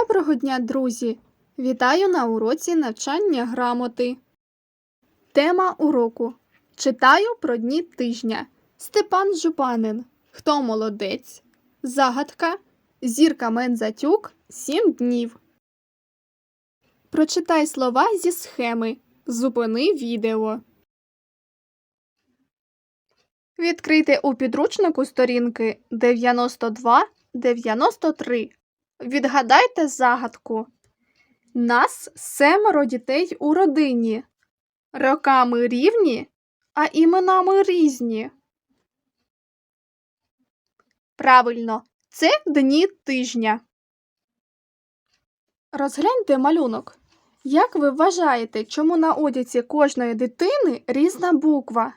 Доброго дня, друзі! Вітаю на уроці навчання грамоти. Тема уроку. Читаю про дні тижня. Степан Жупанин. Хто молодець? Загадка. Зірка Мензатюк. Сім днів. Прочитай слова зі схеми. Зупини відео. Відкрийте у підручнику сторінки 92-93. Відгадайте загадку. Нас семеро дітей у родині. Роками рівні, а іменами різні. Правильно, це дні тижня. Розгляньте малюнок. Як ви вважаєте, чому на одязі кожної дитини різна буква?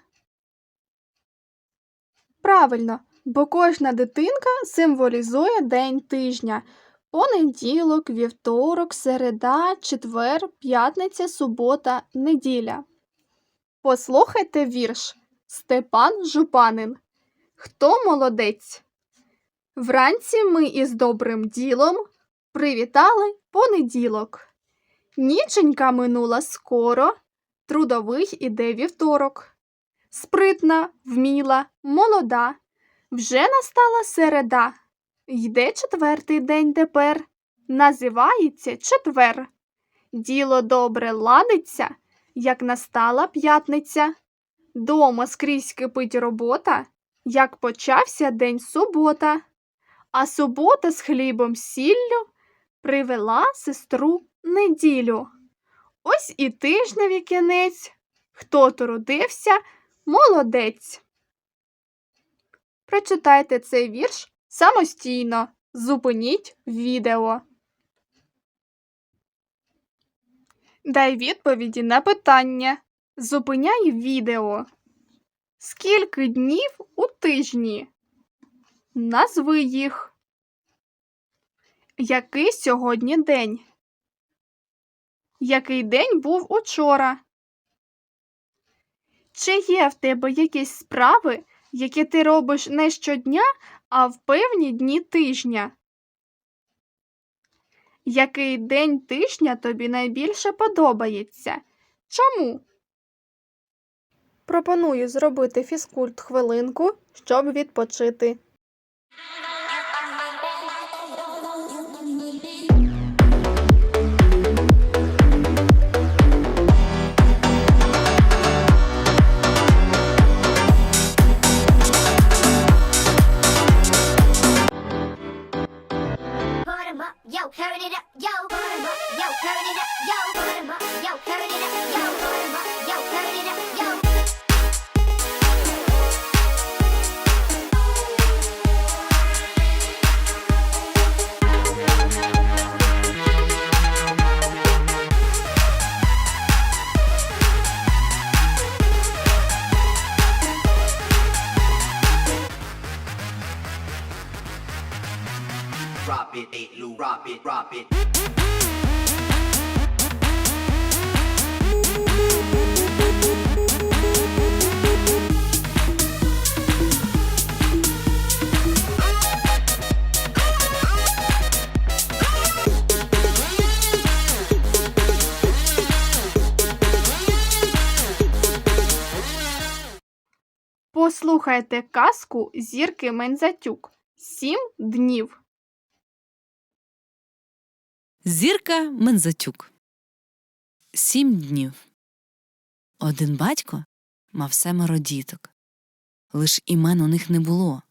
Правильно, бо кожна дитинка символізує день тижня. Понеділок, вівторок, середа, четвер, п'ятниця, субота, неділя. Послухайте вірш Степан Жупанин. Хто молодець? Вранці ми із добрим ділом привітали понеділок. Ніченька минула скоро, трудовий іде вівторок. Спритна, вміла, молода. Вже настала середа. Йде четвертий день тепер, називається четвер. Діло добре ладиться, як настала п'ятниця. Дома скрізь кипить робота, як почався день субота. А субота з хлібом сіллю привела сестру неділю. Ось і тижневі кінець. Хто трудився, молодець. Прочитайте цей вірш самостійно. Зупиніть відео. Дай відповіді на питання. Зупиняй відео. Скільки днів у тижні? Назви їх. Який сьогодні день? Який день був учора? Чи є в тебе якісь справи, які ти робиш не щодня, а в певні дні тижня? Який день тижня тобі найбільше подобається? Чому? Пропоную зробити фізкульт хвилинку, щоб відпочити. Lou, drop it, drop it. Послухайте казку зірки Мензатюк. Сім днів. Зірка Мензатюк. Сім днів. Один батько мав семеро діток. Лиш імен у них не було.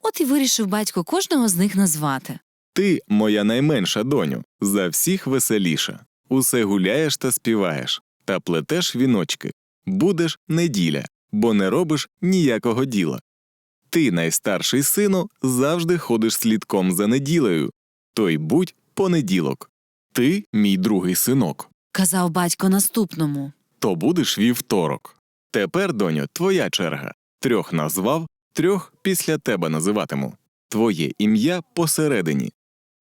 От і вирішив батько кожного з них назвати. Ти, моя найменша доню, за всіх веселіша. Усе гуляєш та співаєш, та плетеш віночки. Будеш неділя, бо не робиш ніякого діла. Ти, найстарший сину, завжди ходиш слідком за неділею. Той будь понеділок. Ти, мій другий синок, Казав батько наступному. то будеш вівторок. Тепер, доню, твоя черга. Трьох назвав, трьох після тебе називатиму. Твоє ім'я посередині.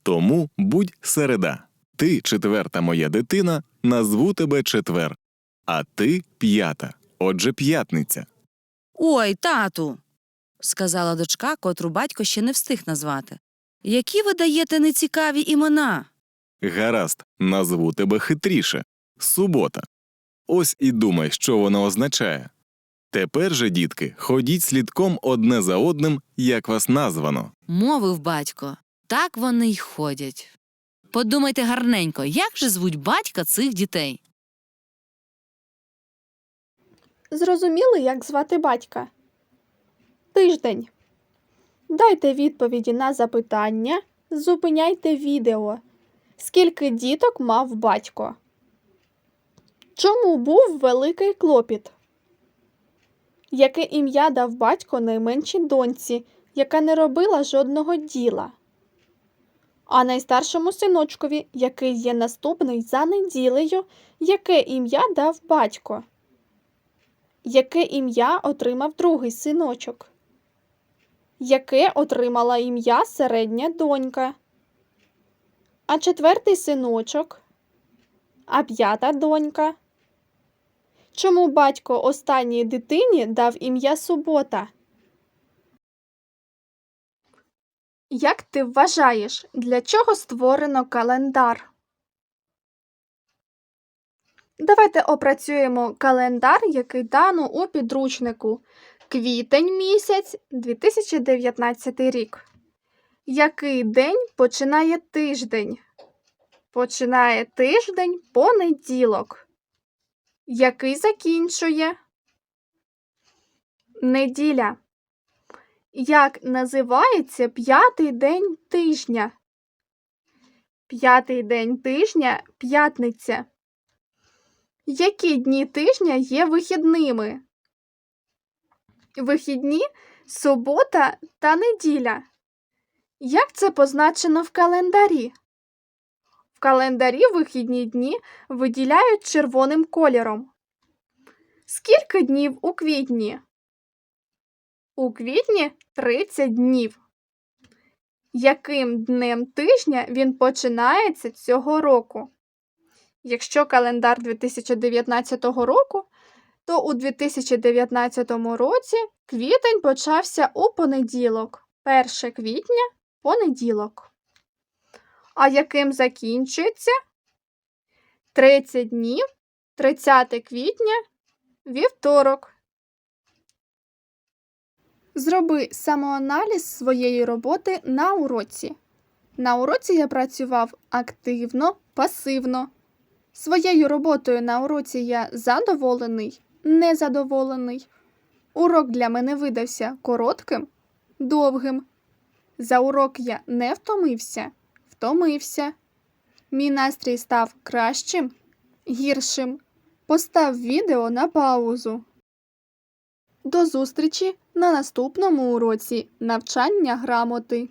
Тому будь середа. Ти, четверта моя дитина, назву тебе четвер, а ти п'ята, отже п'ятниця. Ой, тату. сказала дочка, котру батько ще не встиг назвати. Які ви даєте нецікаві імена? Гаразд, назву тебе хитріше субота. Ось і думай, що воно означає. Тепер же, дітки, ходіть слідком одне за одним, як вас названо. Мовив батько. Так вони й ходять. Подумайте гарненько, як же звуть батька цих дітей? Зрозуміли, як звати батька? Тиждень. Дайте відповіді на запитання, зупиняйте відео. Скільки діток мав батько? Чому був великий клопіт? Яке ім'я дав батько найменшій доньці, яка не робила жодного діла? А найстаршому синочкові, який є наступний за неділею, яке ім'я дав батько? Яке ім'я отримав другий синочок? Яке отримала ім'я середня донька? А четвертий синочок? А п'ята донька? Чому батько останній дитині дав ім'я Субота? Як ти вважаєш, для чого створено календар? Давайте опрацюємо календар, який дано у підручнику. Квітень місяць 2019 рік. Який день починає тиждень? Починає тиждень понеділок. Який закінчує? Неділя. Як називається п'ятий день тижня? П'ятий день тижня п'ятниця. Які дні тижня є вихідними? Вихідні субота та неділя. Як це позначено в календарі? В календарі вихідні дні виділяють червоним кольором. Скільки днів у квітні? У квітні 30 днів. Яким днем тижня він починається цього року? Якщо календар 2019 року, то у 2019 році квітень почався у понеділок, 1 квітня понеділок. А яким закінчується? 30 днів, 30 квітня, вівторок. Зроби самоаналіз своєї роботи на уроці. На уроці я працював активно, пасивно. Своєю роботою на уроці я задоволений, незадоволений. Урок для мене видався коротким, довгим. За урок я не втомився, втомився. Мій настрій став кращим, гіршим. Постав відео на паузу. До зустрічі на наступному уроці навчання грамоти.